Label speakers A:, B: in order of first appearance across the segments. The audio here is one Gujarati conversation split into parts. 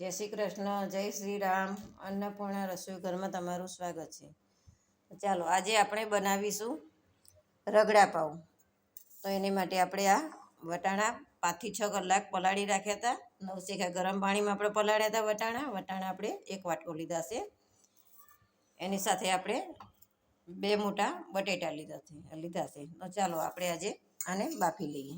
A: જય શ્રી કૃષ્ણ, જય શ્રી રામ. અન્નપૂર્ણા રસોઈ ઘરમાં તમારું સ્વાગત છે. ચાલો, આજે આપણે બનાવીશું રગડા પાઉં. તો એની માટે આપણે આ વટાણા પાંચથી છ કલાક પલાળી રાખ્યા હતા. નવશેખા ગરમ પાણીમાં આપણે પલાળ્યા હતા વટાણા. વટાણા આપણે એક વાટકો લીધા છે. એની સાથે આપણે બે મોટા બટેટા લીધા છે લીધા છે. તો ચાલો, આપણે આજે આને બાફી લઈએ.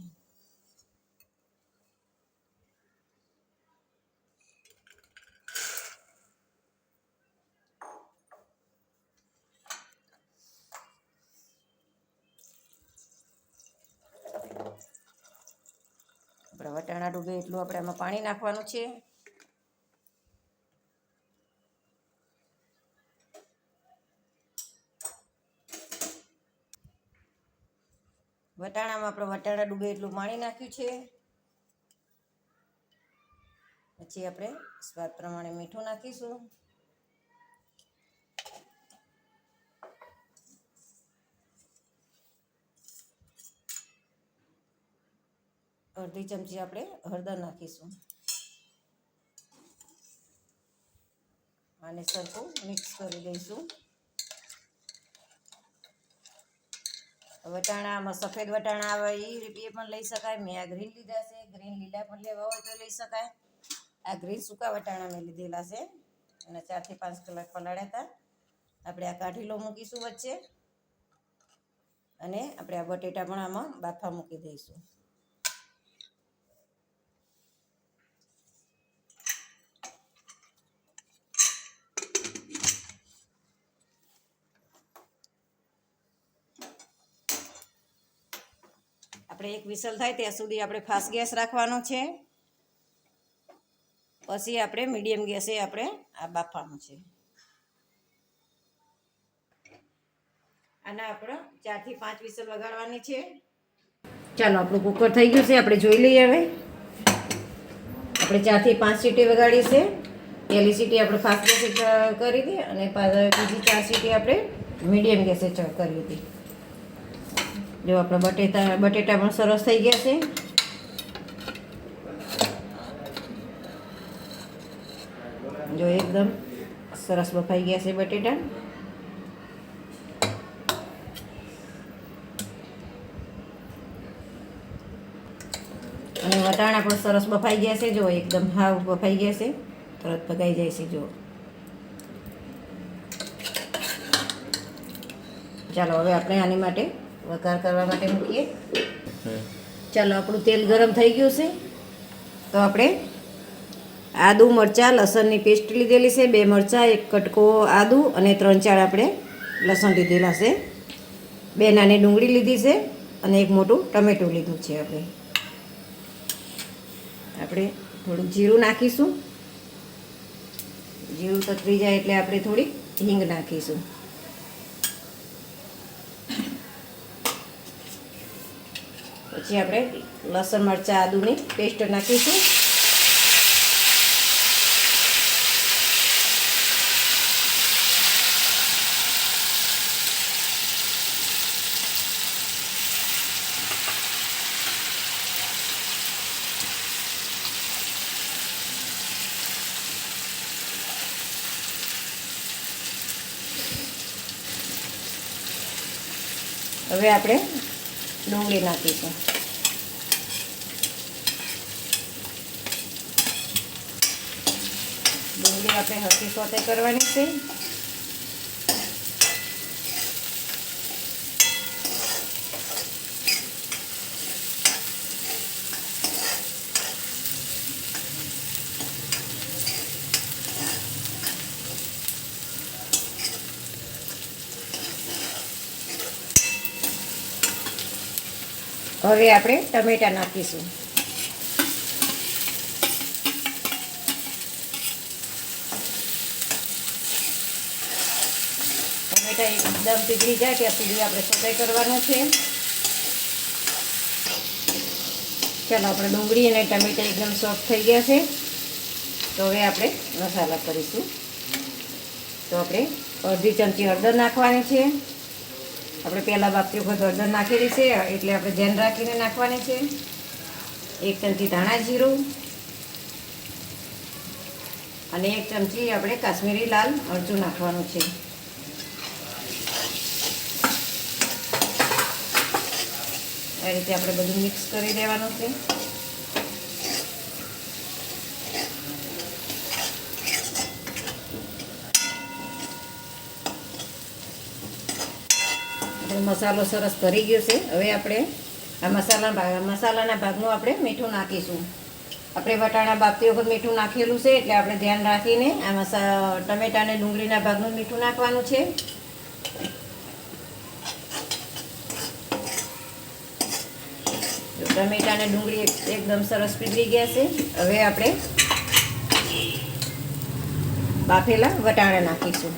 A: આપણે વટાણા ડૂબે એટલું આપણે એમાં પાણી નાખવાનું છે. વટાણામાં આપણે વટાણા ડૂબે એટલું પાણી નાખ્યું છે. પછી આપણે સ્વાદ પ્રમાણે મીઠું નાખીશું. અડધી ચમચી આપણે હળદર નાખીશું. આને સરખું મિક્સ કરી દઈશું. વટાણામાં સફેદ વટાણા આવે એ એ પણ લઈ શકાય. મેં આ ગ્રીન લીધા છે. ગ્રીન લીલા પણ લેવા હોય તો લઈ શકાય. આ ગ્રીન સૂકા વટાણા મેં લીધેલા છે. અને ચારથી પાંચ કલાક પલાળ્યા હતા. આપણે આ કાઢીલો મૂકીશું વચ્ચે. અને આપણે આ બટેટા પણ આમાં બાફા મૂકી દઈશું. આપણે એક વિસલ થાય ત્યાં સુધી આપણે ફાસ્ટ ગેસ રાખવાનો છે. પછી આપણે મીડિયમ ગેસે આપણે આ બાફવાનું છે. આના આપણે ચારથી પાંચ વિસલ વગાડવાની છે. ચાલો, આપણું કુકર થઈ ગયું છે, આપણે જોઈ લઈએ હવે. આપણે ચારથી પાંચ સીટી વગાડી છે પહેલી સીટી આપણે ફાસ્ટ ગેસે કરી હતી અને બીજી ચાર સીટી આપણે મીડિયમ ગેસે કરી હતી. જો આપણા બટેટા બટેટા પણ સરસ થઈ ગયા છે. જો એકદમ સરસ બફાઈ ગયા છે બટેટા. અને વટાણા પણ સરસ બફાઈ ગયા છે. જો એકદમ હાવ બફાઈ ગયા છે. તરત પકાઈ જાય છે, જો. ચાલો, હવે આપણે આની માટે વઘાર કરવા માટે મૂકીએ. ચાલો આપણું તેલ ગરમ થઈ ગયું છે. તો આપણે આદુ મરચાં લસણની પેસ્ટ લીધેલી છે. બે મરચાં એક કટકો આદુ અને ત્રણ ચાર આપણે લસણ લીધેલા છે. બે નાની ડુંગળી લીધી છે અને એક મોટું ટમેટું લીધું છે આપણે. આપણે થોડું જીરું નાખીશું. જીરું તતરી જાય એટલે આપણે થોડી હિંગ નાખીશું. પછી આપણે લસણ મરચાં આદુની પેસ્ટ નાખીશું. હવે આપણે ડુંગળી નાખીશું. ડુંગળી આપણે હસી સોતે કરવાની છે. હવે આપણે ટમેટા નાખીશું. ટમેટા એકદમ પીગળી જાય ત્યાં સુધી આપણે સોતાઈ કરવાનું છે. ચાલો, આપણે ડુંગળી અને ટમેટા એકદમ સોફ્ટ થઈ ગયા છે. તો હવે આપણે મસાલા કરીશું. તો આપણે અડધી ચમચી હળદર નાખવાની છે. આપણે પહેલાં બાફતી વખત હળદર નાખેલી છે, એટલે આપણે ધ્યાન રાખીને નાખવાની છે. એક ચમચી ધાણા જીરું અને એક ચમચી આપણે કાશ્મીરી લાલ મરચું નાખવાનું છે. આ રીતે આપણે બધું મિક્સ કરી દેવાનું છે. મસાલો સરસ ભરી ગયો છે. હવે આપણે આ મસાલા ભાગ મસાલાના ભાગનું આપણે મીઠું નાખીશું. આપણે વટાણા બાફતી વખત મીઠું નાખેલું છે, એટલે આપણે ધ્યાન રાખીને આ મસા, ટમેટાને ડુંગળીના ભાગનું મીઠું નાખવાનું છે. ટમેટા અને ડુંગળી એકદમ સરસ પીગળી ગયા છે. હવે આપણે બાફેલા વટાણા નાખીશું.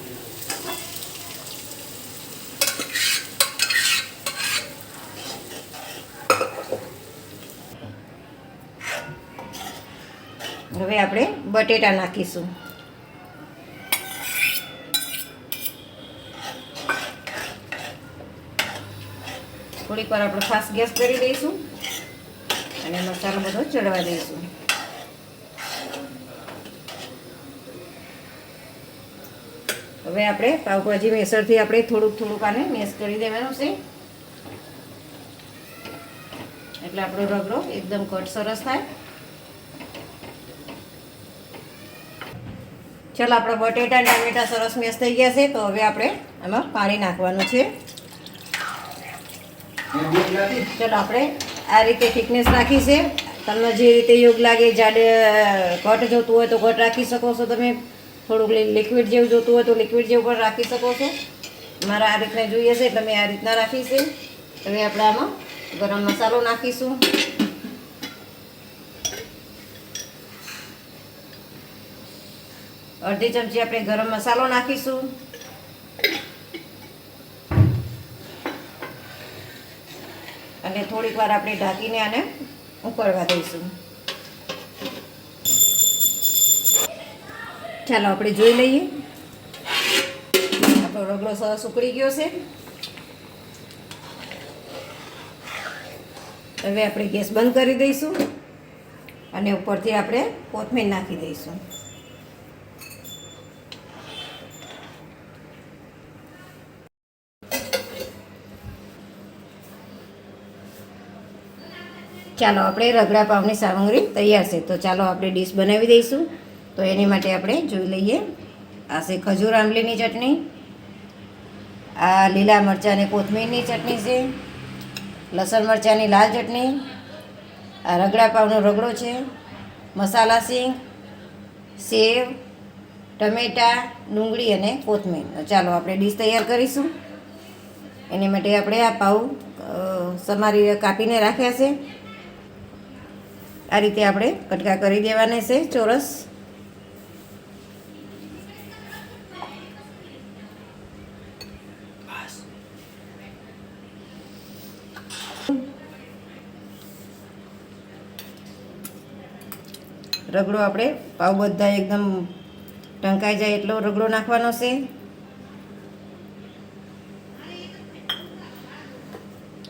A: હવે આપણે બટેટા નાખીશું. થોડીક વાર આપણે ફાસ્ટ ગેસ કરી દઈશું અને મસાલો બધો ચડવા દઈશું. હવે આપણે પાવભાજી મેસરથી આપણે થોડુંક થોડુંક આને મેસ કરી દેવાનું છે. એટલે આપણો રગડો એકદમ કટ સરસ થાય. ચાલો આપણા બટેટા ટમેટા સરસ મેસ થઈ ગયા છે તો હવે આપણે આમાં પાણી નાખવાનું છે. ચાલો આપણે આ રીતે થિકનેસ રાખી છે. તમને જે રીતે યોગ લાગે, જાડે ઘટ જોતું હોય તો ઘટ રાખી શકો છો તમે. થોડુંક લિક્વિડ જેવું જોતું હોય તો લિક્વિડ જેવું પણ રાખી શકો છો. મારા આ રીતના જોઈએ છે એટલે મેં આ રીતના રાખી છે. હવે આપણે આમાં ગરમ મસાલો નાખીશું. અડધી ચમચી આપણે ગરમ મસાલો નાખીશું. અને થોડીક વાર આપણે ઢાંકીને આને ઉકળવા દઈશું. ચાલો આપણે જોઈ લઈએ. આપણો રગડો સરસ ઉકળી ગયો છે. હવે આપણે ગેસ બંધ કરી દઈશું અને ઉપરથી આપણે કોથમીર નાખી દઈશું. ચાલો આપણે રગડા પાવની સામગ્રી તૈયાર છે. તો ચાલો આપણે ડીશ બનાવી દઈશું. તો એની માટે આપણે જોઈ લઈએ. આ છે ખજૂર આંબલીની ચટણી. આ લીલા મરચાં અને કોથમીરની ચટણી છે. લસણ મરચાંની લાલ ચટણી. આ રગડા પાવનો રગડો છે. મસાલા સિંગ સેવ, ટમેટાં, ડુંગળી અને કોથમીર. ચાલો આપણે ડીશ તૈયાર કરીશું. એની માટે આપણે આ પાઉં સમારી કાપીને રાખ્યા છે. આ રીતે આપણે કટકા કરી દેવાના છે ચોરસ. રગડો આપણે પાવ બધા એકદમ ટંકાઈ જાય એટલો રગડો નાખવાનો છે.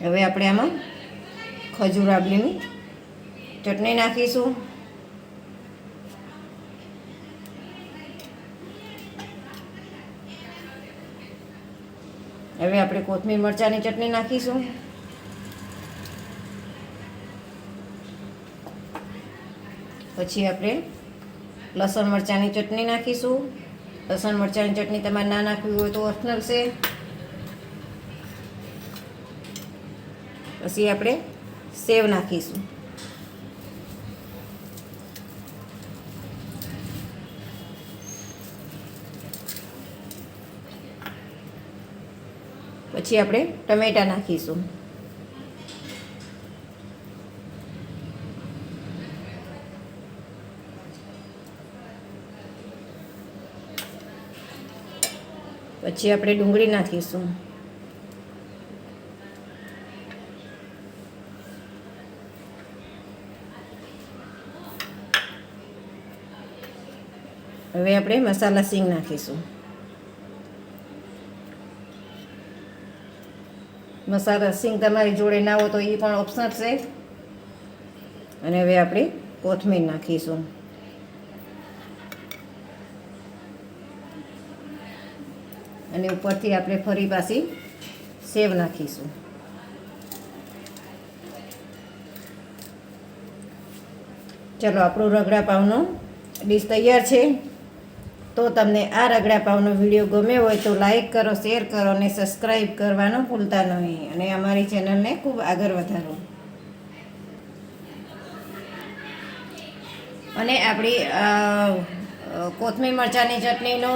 A: હવે આપણે આમાં ખજૂર આંબલીની ચટણી નાખીશું. હવે આપણે કોથમીર મરચાંની ચટણી નાખીશું. પછી આપણે લસણ મરચાંની ચટણી નાખીશું. લસણ મરચાંની ચટણી તમારે ના નાખવી હોય તો ઓપ્શનલ છે. પછી આપણે સેવ નાખીશું. પછી આપણે ટમેટા નાખીશું. પછી આપણે ડુંગળી નાખીશું. હવે આપણે મસાલા સિંગ નાખીશું. મસાલા સિંગ તમારી જોડે ના હોય તો એ પણ ઓપ્શન છે. અને હવે આપણે કોથમીર નાખીશું. અને ઉપરથી આપણે ફરી પાછી સેવ નાખીશું. ચલો, આપણું રગડા પાવનો ડીશ તૈયાર છે. તો તમને આ રગડા પાવનો વીડિયો ગમ્યો હોય તો લાઈક કરો શેર કરો અને સબસ્ક્રાઈબ કરવાનું ભૂલતા નહીં. અને અમારી ચેનલને ખૂબ આગળ વધારો. અને આપણી કોથમીર મરચાંની ચટણીનો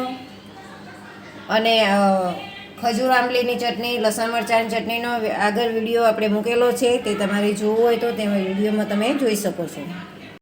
A: અને ખજૂર આંબલીની ચટણી, લસણ મરચાંની ચટણીનો આગળ વીડિયો આપણે મૂકેલો છે. તે તમારે જોવો હોય તો તે વિડીયોમાં તમે જોઈ શકો છો.